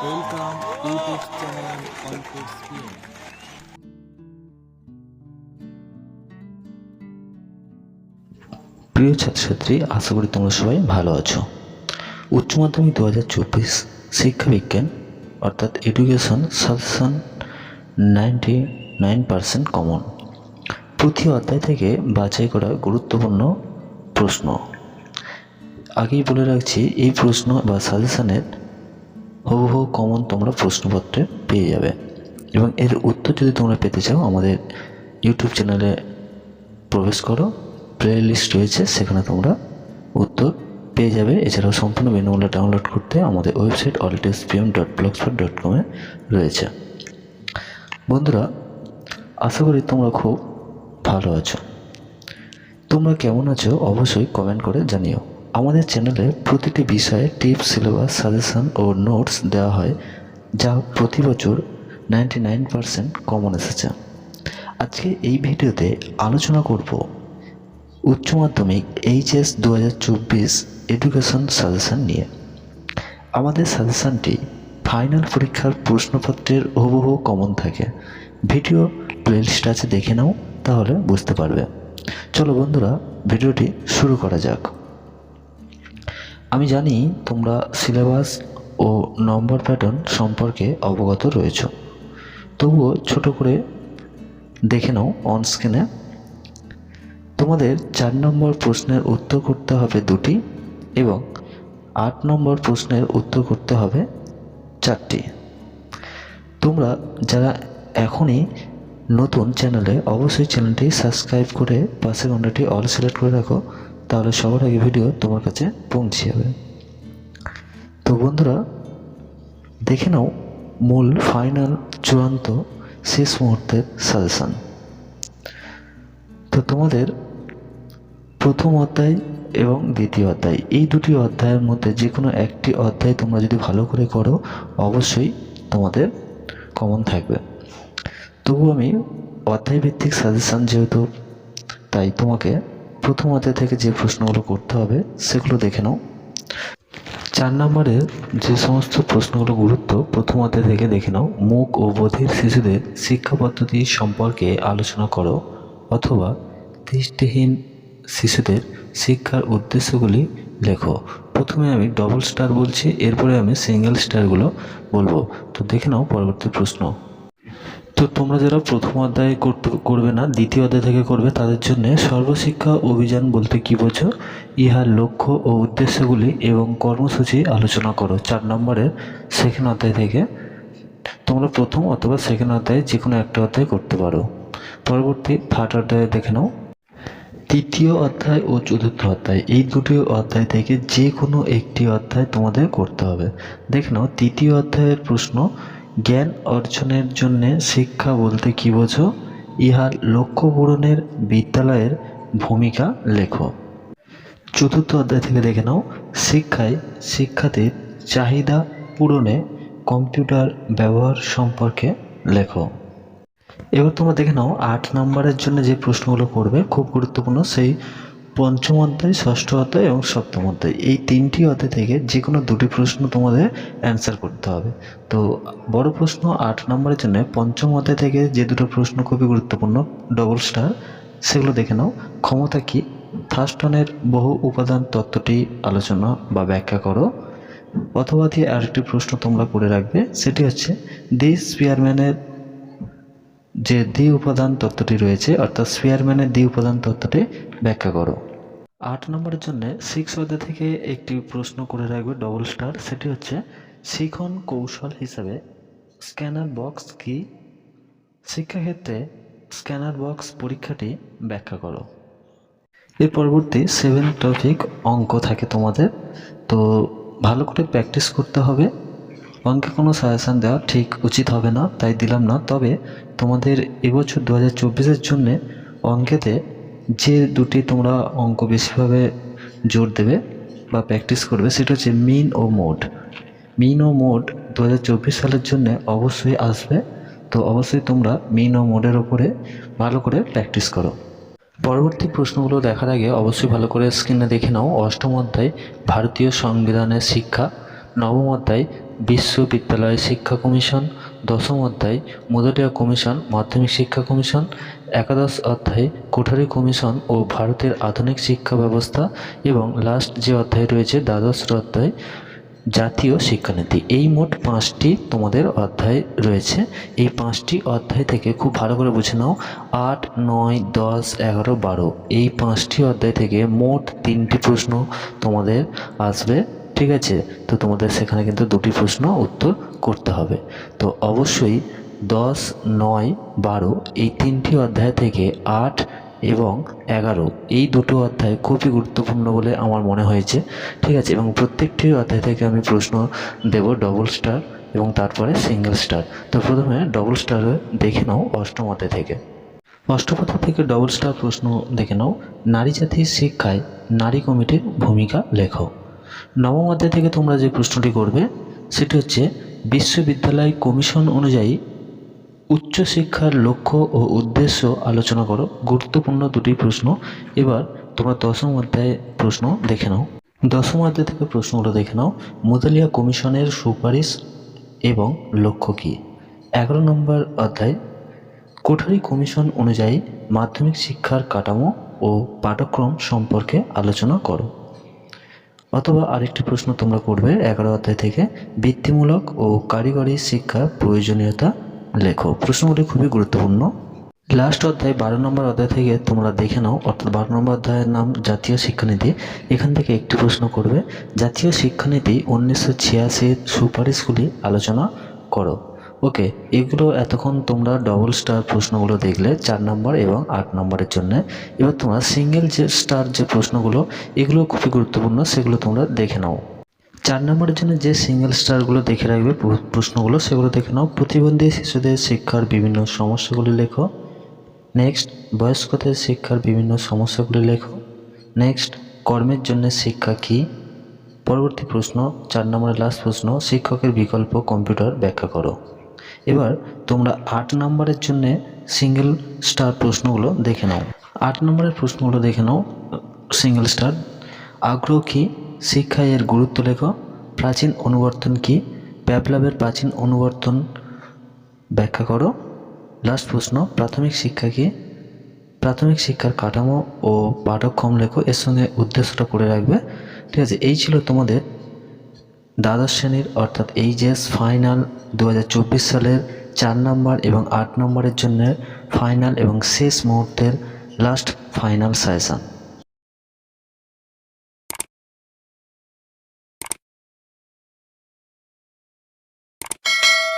প্রিয় ছাত্রছাত্রী, আশা করি তোমরা সবাই ভালো আছো। উচ্চ মাধ্যমিক দু হাজার চব্বিশ শিক্ষা বিজ্ঞান, অর্থাৎ education suggestion ninety nine percent common প্রতি অধ্যায় থেকে বাছাই করা গুরুত্বপূর্ণ প্রশ্ন। আগেই বলে রাখছি, এই প্রশ্ন বা সাজেশনের হুবহু কমন তোমরা প্রশ্নপত্রে পেয়ে যাবে। এবং এর উত্তর যদি তোমরা পেতে চাও, আমাদের ইউটিউব চ্যানেলে প্রবেশ করো প্লে লিস্ট রয়েছে, সেখানে তোমরা উত্তর পেয়ে যাবে। এছাড়াও সম্পূর্ণ বিনামূল্যে ডাউনলোড করতে আমাদের ওয়েবসাইট অলটেসপিএম ডট ব্লগস্পট ডট কমে রয়েছে। বন্ধুরা, আশা করি তোমরা খুব ভালো আছো। তোমরা কেমন আছো, অবশ্যই কমেন্ট করে জানিও। আমাদের চ্যানেলে প্রতিটি বিষয়ে টিপস সিলেবাস সাজেশন ও নোটস দেওয়া হয়, যা প্রতি বছর নাইনটি নাইন কমন এসেছে। আজকে এই ভিডিওতে আলোচনা করব উচ্চ মাধ্যমিক এইচএস দু হাজার চব্বিশ এডুকেশন সাজেশন নিয়ে। আমাদের সাজেশনটি ফাইনাল পরীক্ষার প্রশ্নপত্রের হুবহু কমন থাকে। ভিডিও প্লেলিস্ট আছে, দেখে নাও, তাহলে বুঝতে পারবে। চলো বন্ধুরা, ভিডিওটি শুরু করা যাক। আমি জানি তোমরা সিলেবাস ও নম্বর প্যাটার্ন সম্পর্কে অবগত রয়েছ। তবুও ছোট করে দেখে নাও অন স্ক্রিনে তোমাদের চার নম্বর প্রশ্নের উত্তর করতে হবে দুটি এবং আট নম্বর প্রশ্নের উত্তর করতে হবে চারটি। তোমরা যারা এখনই নতুন চ্যানেলে অবশ্যই চ্যানেলটি সাবস্ক্রাইব করে পাশে ঘন্টাটি অল সিলেক্ট করে রাখো। তাহলে সবার আগে ভিডিও তোমার কাছে পৌঁছে যাবে। তো বন্ধুরা, দেখে নাও মূল ফাইনাল চূড়ান্ত, শেষ মুহূর্তের সাজেশান তো তোমাদের প্রথম অধ্যায় এবং দ্বিতীয় অধ্যায়, এই দুটি অধ্যায়ের মধ্যে যে কোনো একটি অধ্যায় তোমরা যদি ভালো করে করো, অবশ্যই তোমাদের কমন থাকবে। তবু আমি অধ্যায় ভিত্তিক সাজেশান যেহেতু, তাই তোমাকে প্রথম অধ্যায় থেকে যে প্রশ্নগুলো করতে হবে, সেগুলো দেখে নাও। চার নম্বরের যে সমস্ত প্রশ্নগুলো গুরুত্ব প্রথম অধ্যায় থেকে দেখে নাও। মুখ ও বধির শিশুদের শিক্ষা পদ্ধতি সম্পর্কে আলোচনা করো, অথবা দৃষ্টিহীন শিশুদের শিক্ষার উদ্দেশ্যগুলি লেখো। প্রথমে আমি ডবল স্টার বলছি, এরপরে আমি সিঙ্গেল স্টারগুলো বলব। তো দেখে নাও পরবর্তী প্রশ্ন। তো তোমরা যারা প্রথম অধ্যায় করতে, করবে না, দ্বিতীয় অধ্যায় থেকে করবে, তাদের জন্য সর্বশিক্ষা অভিযান বলতে কী বোঝো? ইহার লক্ষ্য ও উদ্দেশ্যগুলি এবং কর্মসূচি আলোচনা করো। চার নম্বরের সেকেন্ড অধ্যায় থেকে তোমরা প্রথম অথবা সেকেন্ড অধ্যায়ে যে কোনো একটা অধ্যায় করতে পারো। পরবর্তী থার্ড অধ্যায়ে দেখে নাও। তৃতীয় অধ্যায় ও চতুর্থ অধ্যায়, এই দুটি অধ্যায় থেকে যে কোনো একটি অধ্যায় তোমাদের করতে হবে। দেখে নাও, তৃতীয় অধ্যায়ের প্রশ্ন জ্ঞান অর্জনের জন্য শিক্ষা বলতে কী বোঝো? ইহার লক্ষ্য পূরণের বিদ্যালয়ের ভূমিকা লেখো। চতুর্থ অধ্যায় থেকে দেখে নাও। শিক্ষায় শিক্ষার্থীর চাহিদা পূরণে কম্পিউটার ব্যবহার সম্পর্কে লেখো। এবার তোমরা দেখে নাও, আট নম্বরের জন্য যে প্রশ্নগুলো করবে খুব গুরুত্বপূর্ণ, সেই পঞ্চম অধ্যায়, ষষ্ঠ অধ্যায় এবং সপ্তম অধ্যায়, এই তিনটি অধ্যায় থেকে যে কোনো দুটি প্রশ্ন তোমাদের অ্যান্সার করতে হবে। তো বড় প্রশ্ন আট নম্বরের জন্য পঞ্চম অধ্যায় থেকে যে দুটো প্রশ্ন খুবই গুরুত্বপূর্ণ ডবল স্টার সেগুলো দেখে নাও। ক্ষমতা কি? থার্স্টনের বহু উপাদান তত্ত্বটি আলোচনা বা ব্যাখ্যা করো। অথবা দিয়ে আরেকটি প্রশ্ন তোমরা করে রাখবে, সেটি হচ্ছে দি স্পিয়ারম্যানের যে দ্বি উপাদান তত্ত্বটি রয়েছে, অর্থাৎ স্পিয়ারম্যানের দ্বি উপাদান তত্ত্বটি ব্যাখ্যা করো। আট নম্বরের জন্য সিক্স অধ্যায় থেকে একটি প্রশ্ন করে রাখবে ডবল স্টার সেটি হচ্ছে শিখন কৌশল হিসাবে স্ক্যানার বক্স কি? শিক্ষাক্ষেত্রে স্ক্যানার বক্স পরীক্ষাটি ব্যাখ্যা করো। এর পরবর্তী সেভেন টপিক অঙ্ক থাকে তোমাদের। তো ভালো করে প্র্যাকটিস করতে হবে। অঙ্কে কোনো সাজেশান দেওয়া ঠিক উচিত হবে না, তাই দিলাম না। তবে তোমাদের এবছর দু হাজার চব্বিশের জন্যে অঙ্কেতে যে দুটি তোমরা অঙ্ক বেশিভাবে জোর দেবে বা প্র্যাকটিস করবে, সেটা হচ্ছে মিন ও মোড মিন ও মোড দু হাজার চব্বিশ সালের জন্য অবশ্যই আসবে। তো অবশ্যই তোমরা মিন ও মোডের ওপরে ভালো করে প্র্যাকটিস করো। পরবর্তী প্রশ্নগুলো দেখার আগে অবশ্যই ভালো করে স্ক্রিনে দেখে নাও। অষ্টম অধ্যায়, ভারতীয় সংবিধানের শিক্ষা। নবম অধ্যায়, বিশ্ববিদ্যালয় শিক্ষা কমিশন। দশম অধ্যায়, মুদলিয়া কমিশন, মাধ্যমিক শিক্ষা কমিশন। একাদশ অধ্যায়, কোঠারি কমিশন ও ভারতের আধুনিক শিক্ষা ব্যবস্থা। এবং লাস্ট যে অধ্যায় রয়েছে, দ্বাদশ অধ্যায়, জাতীয় শিক্ষানীতি। এই মোট পাঁচটি তোমাদের অধ্যায় রয়েছে। এই পাঁচটি অধ্যায় থেকে খুব ভালো করে বুঝে নাও। আট, নয়, দশ, এগারো, বারো। এই পাঁচটি অধ্যায় থেকে মোট তিনটি প্রশ্ন তোমাদের আসবে। ঠিক আছে? তো তোমাদের সেখানে কিন্তু দুটি প্রশ্ন উত্তর করতে হবে। তো অবশ্যই দশ, নয়, বারো এই তিনটি অধ্যায় থেকে আট এবং এগারো এই দুটো অধ্যায় খুবই গুরুত্বপূর্ণ বলে আমার মনে হয়েছে। ঠিক আছে? এবং প্রত্যেকটি অধ্যায় থেকে আমি প্রশ্ন দেব ডবল স্টার এবং তারপরে সিঙ্গেল স্টার তো প্রথমে ডবল স্টারে দেখে নাও অষ্টম অধ্যায় থেকে। অধ্যায় থেকে ডবল স্টার প্রশ্ন দেখে নাও। নারী জাতির শিক্ষায় নারী কমিটির ভূমিকা লেখো। নবম অধ্যায় থেকে তোমরা যে প্রশ্নটি করবে, সেটি হচ্ছে বিশ্ববিদ্যালয় কমিশন অনুযায়ী উচ্চশিক্ষার লক্ষ্য ও উদ্দেশ্য আলোচনা করো। গুরুত্বপূর্ণ দুটি প্রশ্ন। এবার তোমরা দশম অধ্যায়ে প্রশ্ন দেখে নাও। দশম অধ্যায় থেকে প্রশ্নগুলো দেখে নাও। মুদালিয়া কমিশনের সুপারিশ এবং লক্ষ্য কী? এগারো নম্বর অধ্যায়। কোঠারি কমিশন অনুযায়ী মাধ্যমিক শিক্ষার কাঠামো ও পাঠ্যক্রম সম্পর্কে আলোচনা করো। অথবা আরেকটি প্রশ্ন তোমরা করবে এগারো অধ্যায় থেকে। বৃত্তিমূলক ও কারিগরি শিক্ষার প্রয়োজনীয়তা লেখো। প্রশ্নগুলি খুবই গুরুত্বপূর্ণ। লাস্ট অধ্যায়, বারো নম্বর অধ্যায় থেকে তোমরা দেখে নাও, অর্থাৎ বারো নম্বর অধ্যায়ের নাম জাতীয় শিক্ষানীতি। এখান থেকে একটি প্রশ্ন করবে, জাতীয় শিক্ষানীতি উনিশশো ছিয়াশির সুপারিশগুলি আলোচনা করো। ওকে এগুলো এতক্ষণ তোমরা ডবল স্টার প্রশ্নগুলো দেখলে, চার নম্বর এবং আট নম্বরের জন্য। এবার তোমরা সিঙ্গেল যে স্টার যে প্রশ্নগুলো, এগুলো খুবই গুরুত্বপূর্ণ, সেগুলো তোমরা দেখে নাও। চার নম্বরের জন্য যে সিঙ্গেল স্টারগুলো দেখে রাখবে প্রশ্নগুলো, সেগুলো দেখে নাও। প্রতিবন্ধী শিশুদের শিক্ষার বিভিন্ন সমস্যাগুলি লেখো। নেক্সট বয়স্কদের শিক্ষার বিভিন্ন সমস্যাগুলি লেখো। নেক্সট কর্মের জন্য শিক্ষা কী? পরবর্তী প্রশ্ন, চার নম্বরের লাস্ট প্রশ্ন, শিক্ষকের বিকল্প কম্পিউটার ব্যাখ্যা করো। এবার তোমরা আট নম্বরের জন্য সিঙ্গেল স্টার প্রশ্নগুলো দেখে নাও। আট নম্বরের প্রশ্নগুলো দেখে নাও। সিঙ্গেল স্টার আগ্রহ কী? শিক্ষায় এর গুরুত্ব লেখো। প্রাচীন অনুবর্তন কী? প্যাপলাবের প্রাচীন অনুবর্তন ব্যাখ্যা করো। লাস্ট প্রশ্ন, প্রাথমিক শিক্ষা কি? প্রাথমিক শিক্ষার কাঠামো ও পাঠ্যক্রম লেখো। এর সঙ্গে উদ্দেশ্যটা করে রাখবে। ঠিক আছে, এই ছিল তোমাদের দ্বাদশ শ্রেণির, অর্থাৎ এইচএস ফাইনাল দু হাজার চব্বিশ সালের চার নম্বর এবং আট নম্বরের জন্য ফাইনাল এবং শেষ মুহূর্তের লাস্ট ফাইনাল সেশন